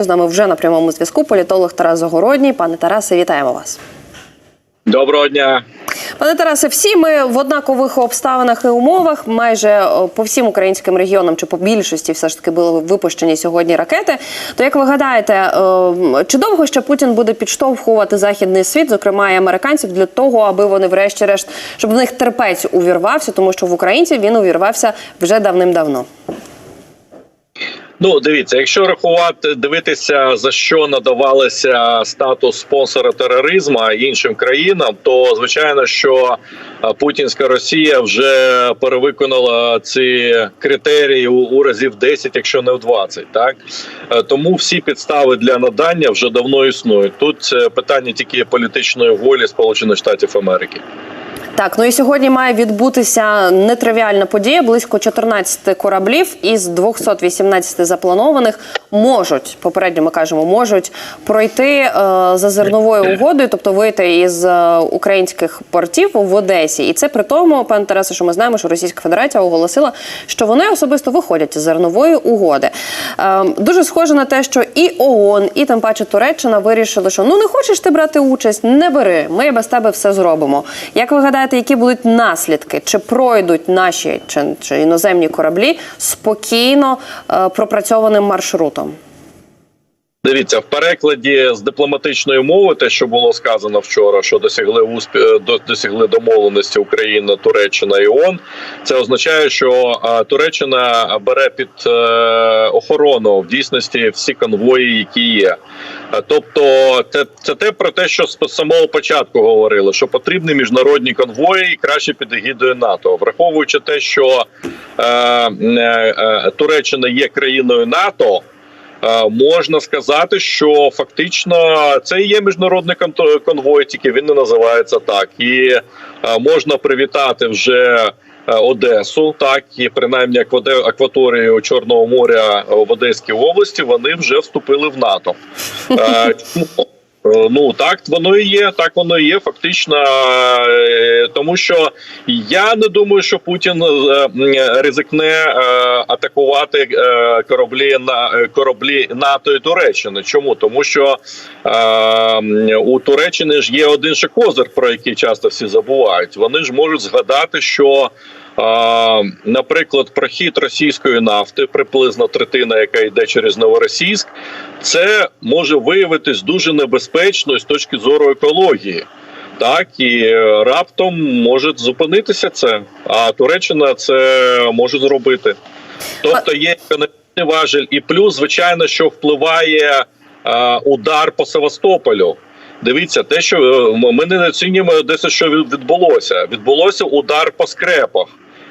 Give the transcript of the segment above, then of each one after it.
З нами вже на прямому зв'язку політолог Тарас Загородній. Пане Тарасе, вітаємо вас. Доброго дня. Пане Тарасе, всі ми в однакових обставинах і умовах, майже по всім українським регіонам чи по більшості, все ж таки були випущені сьогодні ракети. То як ви гадаєте, е, чи довго ще Путін буде підштовхувати західний світ, зокрема і американців, для того, аби вони, врешті-решт, щоб в них терпець увірвався, тому що в українців він увірвався вже давним-давно. Ну, дивіться, якщо рахувати, дивитися за що надавалося статус спонсора тероризму іншим країнам, то звичайно, що е, путінська Росія вже перевиконала ці критерії у, у разів 10, якщо не в 20, Так Е, тому всі підстави для надання вже давно існують. Тут е, питання тільки політичної волі Сполучених Штатів Америки. Так, ну і сьогодні має відбутися нетривіальна подія. Близько 14 кораблів із 218 запланованих можуть попередньо ми кажемо, можуть пройти е, за зерновою угодою, тобто вийти із е, українських портів в Одесі. І це при тому, пане Тарасе, що ми знаємо, що Російська Федерація оголосила, що вони особисто виходять з зернової угоди. Е, дуже схоже на те, що і ООН, і тим паче Туреччина вирішили, що ну не хочеш ти брати участь, не бери. Ми без тебе все зробимо. Як ви гадаєте, які будуть наслідки? Чи пройдуть наші чи, чи іноземні кораблі спокійно е, пропрацьованим маршрутом? Дивіться, в перекладі з дипломатичної мови, те, що було сказано вчора, що досягли успі... до- досягли домовленості Україна, Туреччина і ООН, це означає, що Туреччина бере під е, охорону в дійсності всі конвої, які є. Е, Тобто, це, це те про те, що з самого початку говорили, що потрібні міжнародні конвої і краще під егідою НАТО, враховуючи те, що е, е, е, Туреччина є країною НАТО. Е, Можна сказати, що фактично це є міжнародний конвой, тільки він не називається так. І е, можна привітати вже е, Одесу, так і принаймні акваторію Чорного моря в Одеській області. Вони вже вступили в НАТО. Е, Ну так воно і є. Так воно і є. Фактично, е, тому що я не думаю, що Путін е, ризикне атакувати кораблі на кораблі НАТО і Туреччини. Чому тому, що у Туреччини ж є один ще козир, про який часто всі забувають. Вони ж можуть згадати, що. Наприклад, прохід російської нафти, приблизно третина, яка йде через Новоросійськ, це може виявитись дуже небезпечно з точки зору екології. Так і е, раптом може зупинитися це, а Туреччина це може зробити. Тобто є економічний важель, і плюс, звичайно, що впливає е, удар по Севастополю. Дивіться, те, що е, ми не оцінюємо десь, що відбулося. Відбулося удар по скрепах.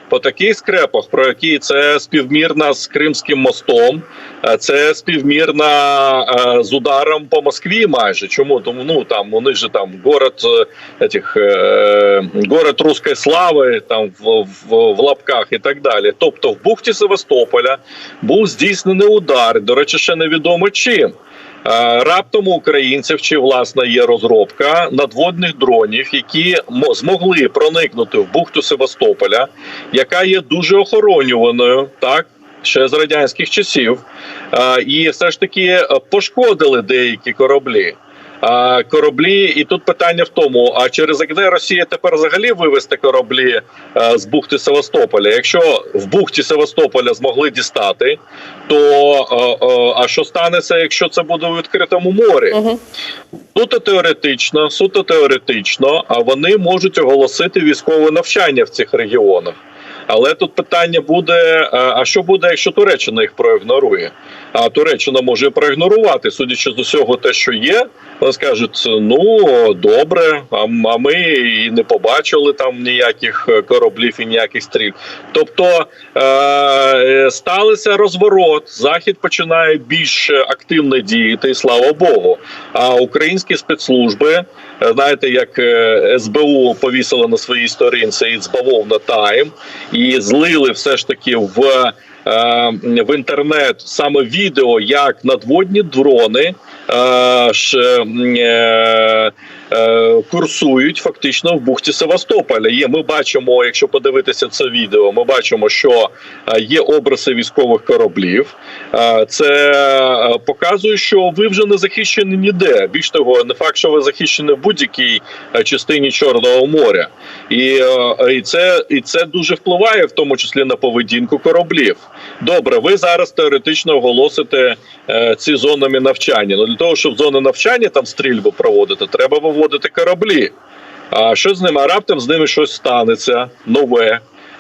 По таких скрепах, про які це співмірна з Кримським мостом, е, це співмірна е, з ударом по Москві. Майже чому тому? Ну там вони ж там город е, этих, город руської слави, там в, в, в лапках і так далі. Тобто, в бухті Севастополя був здійснений удар. До речі, ще невідомо чим. Е, Раптом у українців чи власне є розробка надводних дронів, які мо- змогли проникнути в бухту Севастополя, яка є дуже охоронюваною, так ще з радянських часів, Е, і все ж таки е, пошкодили деякі кораблі. Кораблі, і тут питання в тому: а через де Росія тепер взагалі вивести кораблі е, з бухти Севастополя? Якщо в бухті Севастополя змогли дістати, то е, е, а що станеться, якщо це буде у відкритому морі? Угу. Суто теоретично, суто теоретично, а вони можуть оголосити військове навчання в цих регіонах. Але тут питання буде: е, а що буде, якщо Туреччина їх проігнорує? А Туреччина може проігнорувати, судячи з усього, те, що є, вони скажуть: ну добре, а, ми і не побачили там ніяких е, кораблів і ніяких стріл. Тобто е, е, розворот. Захід починає більш активно діяти, слава Богу. А українські спецслужби, знаєте, як е, СБУ повісило на своїй сторінці і збавов на тайм, і злили все ж таки в. е, В інтернет саме відео, як надводні дрони е, курсують фактично в бухті Севастополя. Є ми бачимо, якщо подивитися це відео, ми бачимо, що е, є обриси військових кораблів. Е, Це е, показує, що ви вже не захищені ніде. Більш того, не факт, що ви захищені в будь-якій е, частині Чорного моря, і, е, і це і це дуже впливає, в тому числі на поведінку кораблів. Добре, ви зараз теоретично оголосите е, ці зонами навчання. Ну для того, щоб зони навчання там стрільбу проводити, треба виводити кораблі. А що з ними? А раптом з ними щось станеться нове.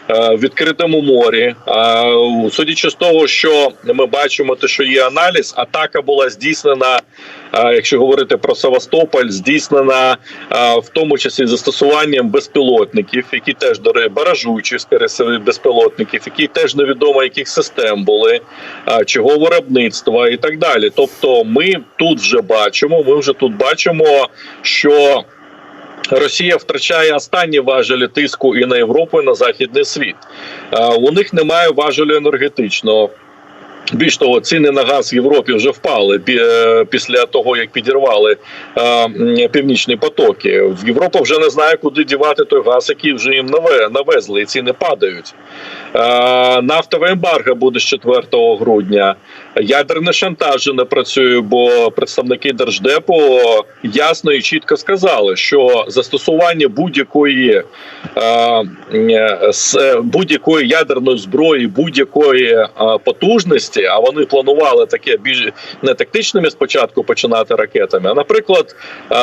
е, В відкритому морі, А, судячи з того, що ми бачимо, те, що є аналіз, атака була здійснена, якщо говорити про Севастополь, здійснена в тому числі застосуванням безпілотників, які теж до баражуючих безпілотників, які теж невідомо яких систем були, чого виробництва і так далі. Тобто, ми тут вже бачимо, ми вже тут бачимо, що. Росія втрачає останні важелі тиску і на Європу, і на західний світ. У них немає важелю енергетичного. Більш того, ціни на газ в Європі вже впали е, після того, як підірвали е, північні потоки. Європа вже не знає, куди дівати той газ, який вже їм наве- навезли, і ціни падають. Е, Нафтове ембарго буде з 4 грудня. Ядерний шантаж не працює, бо представники держдепу ясно і чітко сказали, що застосування будь-якої будь-якої ядерної зброї, будь-якої е, потужності, а вони планували таке більш не тактичними спочатку починати ракетами, а наприклад, е,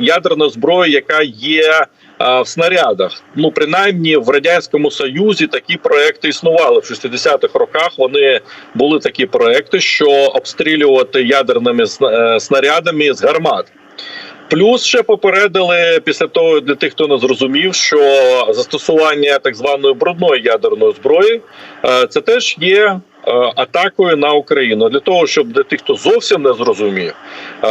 ядерна зброя, яка є. е, В снарядах, ну принаймні в радянському союзі такі проекти існували в 60-х роках. Вони були такі проекти, що обстрілювати ядерними е, снарядами з гармат. Плюс ще попередили після того для тих, хто не зрозумів, що застосування так званої брудної ядерної зброї це теж є атакою на Україну. Для того, щоб для тих, хто зовсім не зрозумів, е,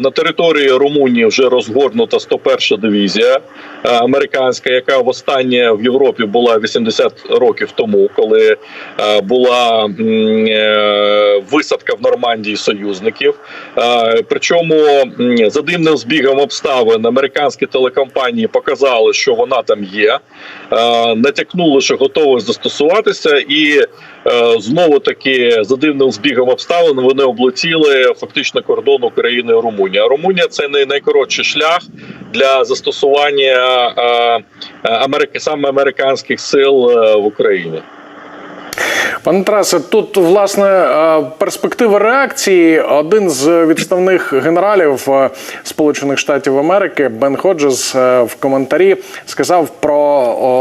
на території Румунії вже розгорнута 101 дивізія е, американська, яка востаннє в Європі була 80 років тому, коли е, була е, висадка в Нормандії союзників. Е, Причому за дивним збігом обставин американські телекомпанії показали, що вона там є, е, натякнули, що готові застосуватися, і е, знову таки за дивним збігом обставин вони облетіли фактично кордон України і Румунії. А Румунія це не найкоротший шлях для застосування е, е, америки саме американських сил е, в Україні. Пане Тарасе, тут власне е, перспектива реакції. Один з відставних генералів е, Сполучених Штатів Америки Бен Ходжес е, в коментарі сказав про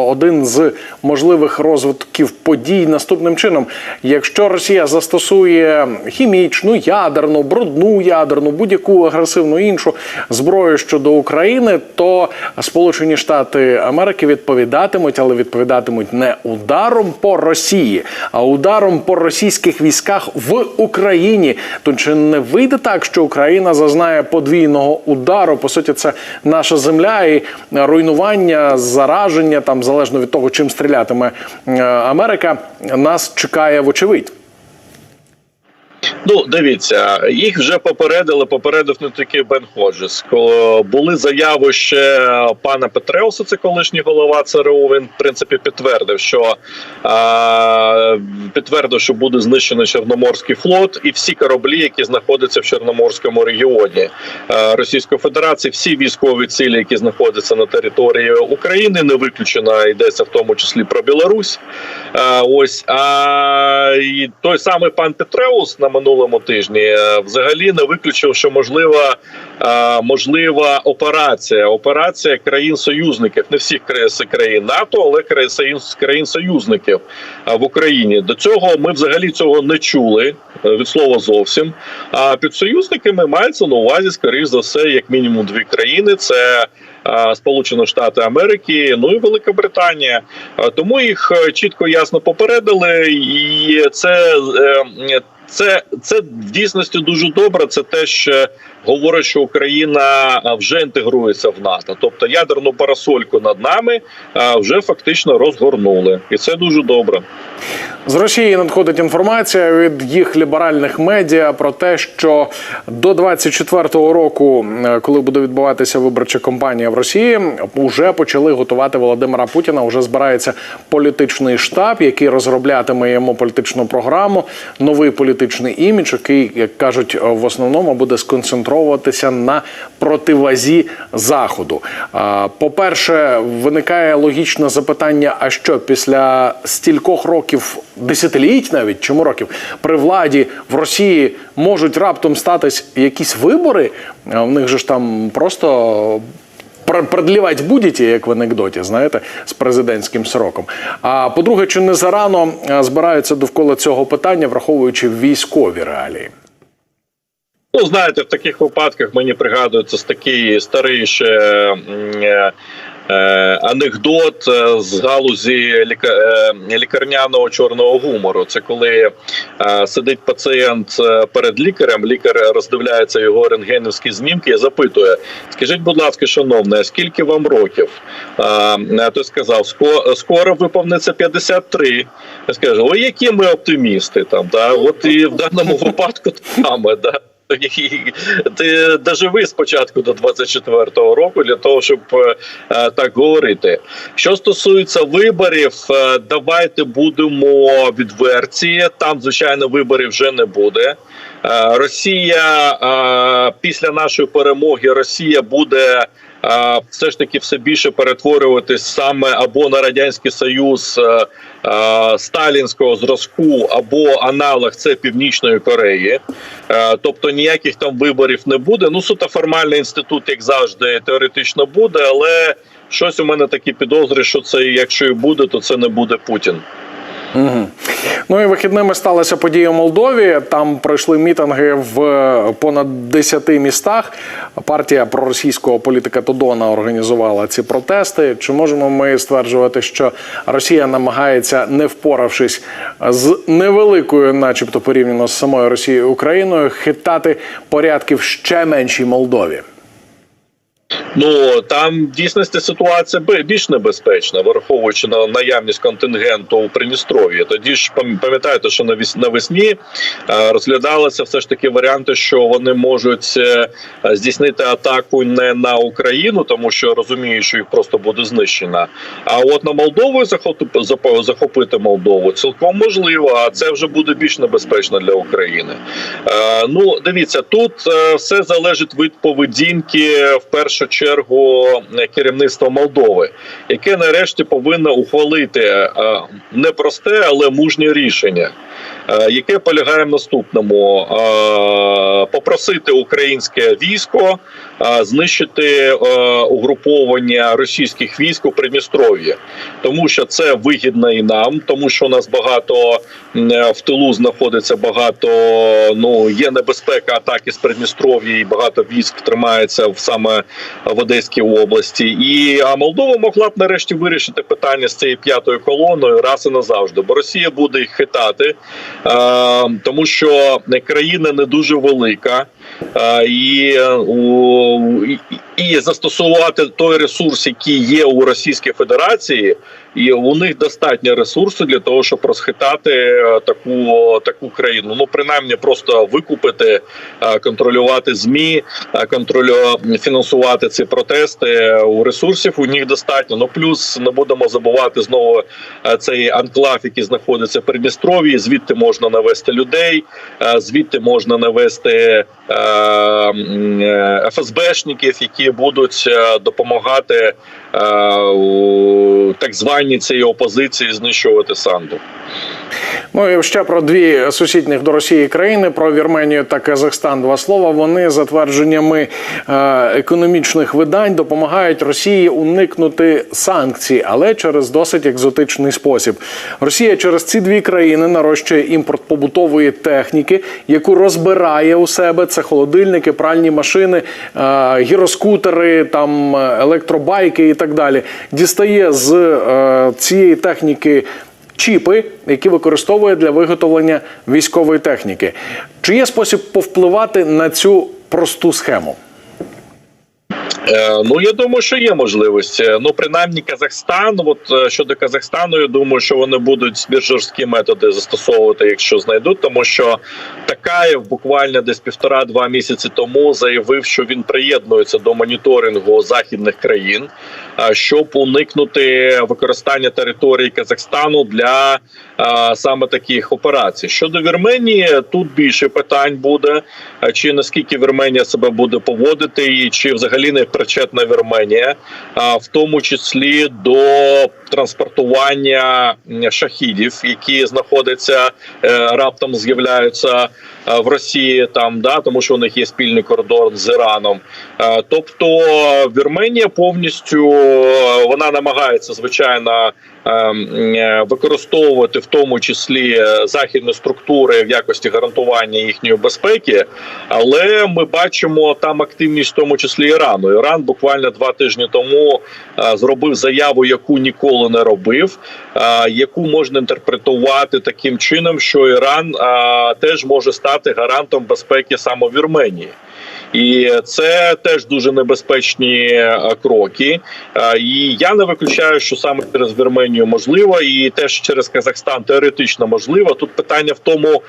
один з можливих розвитків подій наступним чином: якщо Росія застосує хімічну, ядерну, брудну ядерну, будь-яку агресивну іншу зброю щодо України, то Сполучені Штати Америки відповідатимуть, але відповідатимуть не ударом по Росії, а ударом по російських військах в Україні. То чи не вийде так, що Україна зазнає подвійного удару? По суті, це наша земля і руйнування, зараження там залежно від того, чим стрілятиме е, Америка, нас чекає вочевидь. Ну, дивіться, їх вже попередили. Попередив не тільки Бен Ходжес. Були заяви ще пана Петреуса, це колишній голова ЦРУ. Він в принципі підтвердив, що а, підтвердив, що буде знищений Чорноморський флот, і всі кораблі, які знаходяться в Чорноморському регіоні а, Російської Федерації, всі військові цілі, які знаходяться на території України, не виключено йдеться в тому числі про Білорусь. А, ось а і той самий пан Петреус на минулому тижні е, взагалі не виключив, що можлива е, можлива операція. Операція країн-союзників, не всіх країн НАТО, але країн країн-союзників е, в Україні. До цього ми взагалі цього не чули від слова зовсім. А під союзниками мається на увазі, скоріш за все, як мінімум дві країни. Це Сполучені Штати Америки, ну і Велика Британія. Тому їх чітко ясно попередили, і це це, це в дійсності дуже добре. Це те, що говорить, що Україна вже інтегрується в НАТО. Тобто ядерну парасольку над нами вже фактично розгорнули, і це дуже добре. З Росії надходить інформація від їх ліберальних медіа про те, що до 24-го року, е, коли буде відбуватися виборча кампанія в Росії, вже почали готувати Володимира Путіна. Уже збирається політичний штаб, який розроблятиме йому політичну програму, новий політичний імідж, який, як кажуть, в основному буде сконцентровуватися на противазі заходу. По-перше, виникає логічне запитання: а що після стількох років, десятиліть навіть чому років при владі в Росії можуть раптом статись якісь вибори? В них же ж там просто. пр- Продлівати будете, як в анекдоті, знаєте, з президентським сроком. А по-друге, чи не зарано збираються довкола цього питання, враховуючи військові реалії? Ну, знаєте, в таких випадках мені пригадується такий старий ще е, е, анекдот е, з галузі лікарняного чорного гумору. Це коли сидить пацієнт перед лікарем, лікар роздивляється його рентгенівські знімки і запитує: Скажіть, будь ласка, шановне, скільки вам років? Той сказав, скоро виповниться 53. Я скажу, ой, які ми оптимісти там. Да? От і в даному випадку саме. Да? Ти доживи спочатку до 24-го року для того, щоб е, е, так говорити. Що стосується виборів, е, давайте будемо відверті. Там, звичайно, виборів вже не буде. Росія після нашої перемоги Росія буде. Все ж таки все більше перетворюватись саме або на радянський союз е, е, сталінського зразку, або аналог це Північної Кореї. Е, Тобто ніяких там виборів не буде. Ну суто формальний інститут, як завжди, теоретично буде, але щось у мене такі підозри, що це якщо і буде, то це не буде Путін. Угу. Ну і вихідними сталася подія в Молдові. Там пройшли мітинги в е, понад 10 містах. Партія проросійського політика Тодона організувала ці протести. Чи можемо ми стверджувати, що Росія намагається, не впоравшись з невеликою, начебто порівняно з самою Росією Україною, хитати порядки в ще меншій Молдові? Ну там в дійсності ситуація більш небезпечна, враховуючи на наявність контингенту у Придністров'ї. Тоді ж пам'ятаєте, що навесні е, розглядалися все ж таки варіанти, що вони можуть е, здійснити атаку не на Україну, тому що розуміють, що їх просто буде знищена. А от на Молдову захопити, Молдову цілком можливо, а це вже буде більш небезпечно для України. Е, ну, дивіться, тут все залежить від поведінки в першу чергу керівництво керівництва Молдови, яке нарешті повинно ухвалити е, непросте, але мужнє рішення. Е, Яке полягає в наступному: Е, попросити українське військо е, знищити угруповання російських військ у Придністров'ї, тому що це вигідно і нам, тому що у нас багато в тилу знаходиться багато. Ну є небезпека атаки з Придністров'я, і багато військ тримається в саме в Одеській області. І а Молдова могла б нарешті вирішити питання з цією п'ятою колоною раз і назавжди, бо Росія буде їх хитати, тому що країна не дуже велика. Е, е, і, і застосувати той ресурс, який є у Російській Федерації, і у них достатньо ресурсу для того, щоб розхитати е, таку таку країну. Ну принаймні, просто викупити, е, контролювати змі, е, контролю фінансувати ці протести. У ресурсів у них достатньо. Ну плюс не будемо забувати знову цей анклав, який знаходиться в Придністров'ї. Звідти можна навести людей, звідти можна навести ФСБшників, які будуть допомагати е, у так цієї опозиції знищувати Санду. Ну і ще про дві сусідніх до Росії країни про Вірменію та Казахстан. Два слова. Вони за твердженнями е, економічних видань допомагають Росії уникнути санкцій, але через досить екзотичний спосіб. Росія через ці дві країни нарощує імпорт побутової техніки, яку розбирає у себе це холодильники, пральні машини, е, гіроскутери, там е, електробайки і так далі. Дістає з цієї техніки чіпи, які використовує для виготовлення військової техніки. Чи є спосіб повпливати на цю просту схему? Е, Ну я думаю, що є можливість. Е, Ну, принаймні, Казахстан. От е, щодо Казахстану, я думаю, що вони будуть більш жорсткі методи застосовувати, якщо знайдуть, тому що Такаєв буквально десь півтора-два місяці тому заявив, що він приєднується до моніторингу західних країн, е, щоб уникнути використання території Казахстану для саме таких операцій. Щодо Вірменії, тут більше питань буде: чи наскільки Вірменія себе буде поводити, і чи взагалі не причетна Вірменія, а в тому числі до транспортування шахідів, які знаходяться е, раптом з'являються в Росії, там да тому, що у них є спільний кордон з Іраном. Е, Тобто Вірменія повністю е, вона намагається звичайно е, е, використовувати в тому числі е, західні структури в якості гарантування їхньої безпеки, але ми бачимо там активність, в тому числі Ірану. Іран буквально два тижні тому е, зробив заяву, яку ніколи не робив, е, яку можна інтерпретувати таким чином, що Іран е, теж може стати гарантом безпеки саме Вірменії. І це теж дуже небезпечні е, кроки. Е, І я не виключаю, що саме через Вірменію можливо, і теж через Казахстан теоретично можливо. Тут питання в тому,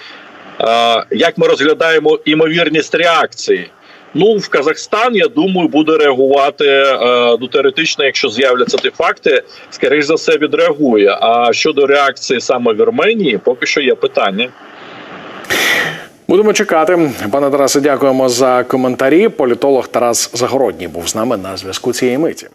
е, як ми розглядаємо імовірність реакції. Ну, в Казахстан, я думаю, буде реагувати ну, теоретично, якщо з'являться ті факти, скоріш за все відреагує. А щодо реакції саме Вірменії, поки що є питання. Будемо чекати. Пане Тарасе, дякуємо за коментарі. Політолог Тарас Загородній був з нами на зв'язку цієї миті.